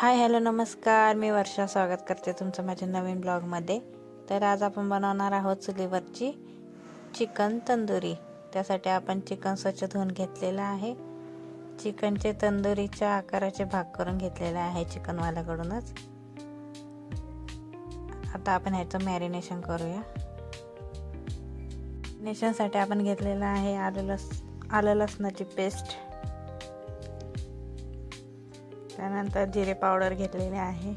Hi hello नमस्कार. मी वर्षा स्वागत करते तुमचं माझ्या नवीन ब्लॉगमध्ये. तर आज आपण बनवणार आहोत चुलीवरची चिकन तंदुरी. त्यासाठी आपण चिकन स्वच्छ धुवून घेतलेलं आहे. चिकनचे तंदुरीच्या आकाराचे भाग करून घेतलेले आहे चिकनवाल्याकडूनच. आता आपण ह्याचं मॅरिनेशन करूया. नेशनसाठी आपण घेतलेलं आहे आलं लस आलं लसणाची पेस्ट त्यानंतर जिरे पावडर घेतलेले आहे.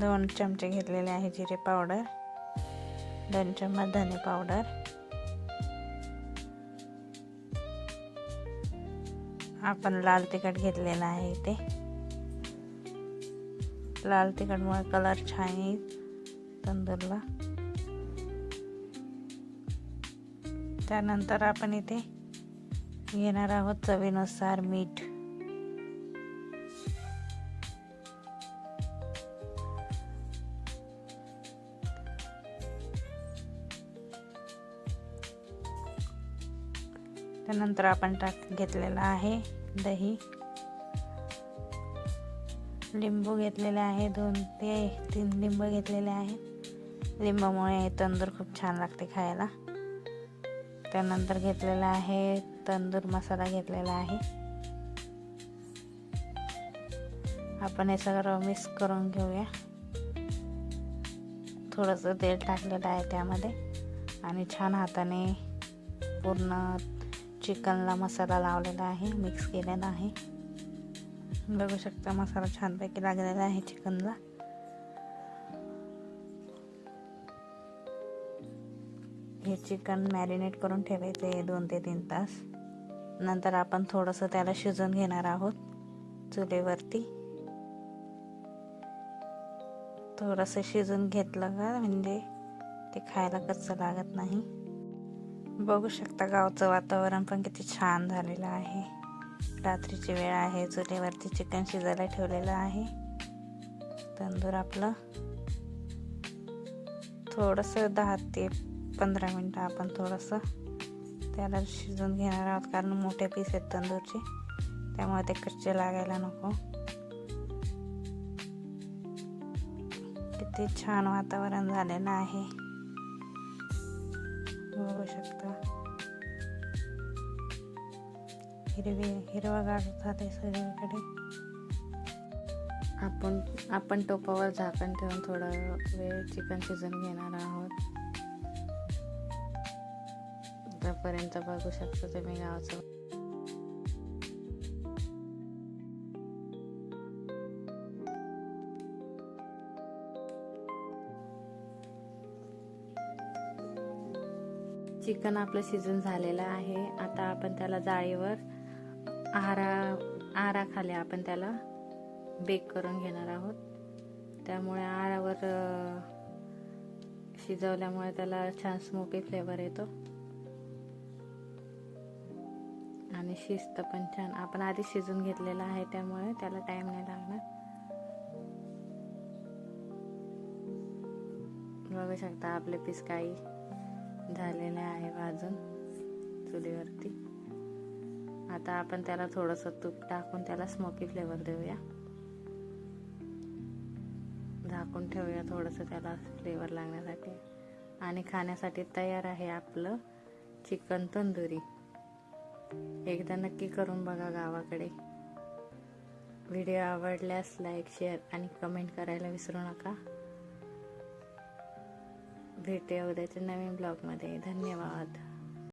दोन चमचे घेतलेले आहे जिरे पावडर. दोन चम्मच धने पावडर. आपण लाल तिखट घेतलेलं आहे इथे. लाल तिखटमुळे कलर छान येईल तंदूरला. त्यानंतर आपण इथे घेणार आहोत चवीनुसार मीठ त्यानंतर आपण टाक घेतलेला आहे दही. लिंबू घेतलेले आहे दोन ते तीन लिंबू घेतलेले आहे लिंबामुळे तंदूर खूप छान लागते खायला. त्यानंतर घेतलेला आहे तंदूर मसाला घेतलेला आहे. आपण हे सगळं मिक्स करून घेऊया. थोडंसं तेल टाकलेलं आहे त्यामध्ये. आणि छान हाताने पूर्ण चिकनला मसाला लावलेला आहे मिक्स केलेला आहे. बघू शकता मसाला छानपैकी लागलेला आहे चिकनला. हे चिकन मॅरिनेट करून ठेवायचं आहे दोन ते तीन तास. नंतर आपण थोडंसं त्याला शिजून घेणार आहोत चुलीवरती. थोडंसं शिजून घेतलं का म्हणजे ते खायला कच्चं लागत नाही. बघू शकता गावचं वातावरण पण किती छान झालेलं आहे. रात्रीची वेळ आहे चुलीवरती चिकन शिजायला ठेवलेलं आहे. तंदूर आपलं. थोडंसं दहा ते पंधरा मिनटं आपण थोडंसं त्याला शिजवून घेणार आहोत कारण मोठे पीस आहेत तंदूरचे. त्यामुळे ते कच्चे लागायला नको. किती छान वातावरण झालेलं आहे. बघू शकता. हिरवी हिरवागार झाले सगळीकडे. आपण आपण टोपावर झाकण ठेवून थोडा वेळ चिकन शिजून घेणार आहोत. पर्यंत बघू शकता तुम्ही गावचं. चिकन आपलं शिजून झालेलं आहे. आता आपण त्याला जाळीवर आहारा आहाराखाली आपण त्याला बेक करून घेणार आहोत. त्यामुळे आहारावर शिजवल्यामुळे त्याला छान स्मोकी फ्लेवर येतो. आणि शिस्त पण छान. आपण आधी शिजून घेतलेलं आहे त्यामुळे त्याला टाईम नाही लागणार. बघू शकता आपले पीस काही झालेले आहे भाजून चुलीवरती. आता आपण त्याला थोडंसं तूप टाकून त्याला स्मोकी फ्लेवर देऊया. झाकून ठेवूया थोडंसं त्याला फ्लेवर लागण्यासाठी. आणि खाण्यासाठी तयार आहे आपलं चिकन तंदुरी. एकदा नक्की करून बघा गावाकडे. व्हिडिओ आवडल्यास लाईक शेअर आणि कमेंट करायला विसरू नका. भेटूया उद्याच्या नवीन ब्लॉगमध्ये. धन्यवाद.